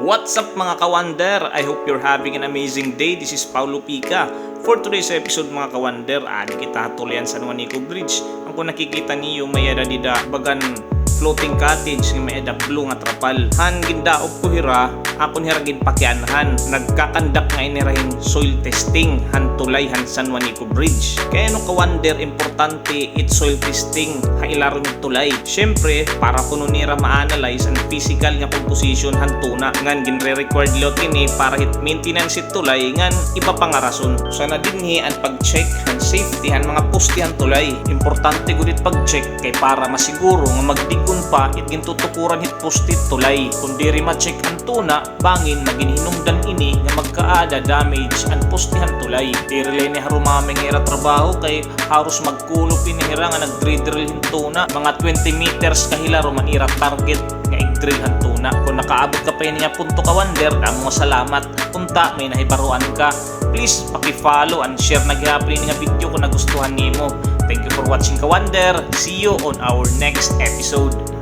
What's up mga kawander? I hope you're having an amazing day. This is Paulo Pica. For today's episode mga kawander, adi kita tuloyan sa Nuanico Bridge. Ang kung nakikita niyo may ada dida bagan floating cottage nga blue nga trapal. Han gindaop ko hira, akon hira gin pakianhan. Nagkakandak nga inirahin soil testing han tulay han San Juanico Bridge. Kaya no kawander importante it soil testing ha ilaro ng tulay. Syempre para kuno nira ma-analyze ang physical nga composition han tuna ngan ginre-required lot ini para hit maintenance it tulay ngan iba pa nga rason. Sana dinhi ang pag-check han safety han mga poste han tulay. Importante gud pag-check kay para masiguro nga magdigon pa it gintutukuran hit poste tulay. Kung diri ma-check ang tuna bangin maginhinungdan ini nga magkaada damage ang postihan tulay. Dirili ni harumami nga ira trabaho kay haros magkulo pinihira nga nagdrill hintuna mga 20 meters kahila man ira target nga igdrill hantuna. Kung nakaabot ka pa nga punto ka wonder, amo nga salamat. Punta may nahibaruan ka. Please paki-follow and share na gihapon nga video kung nagustuhan nimo. Thank you for watching ka wonder. See you on our next episode.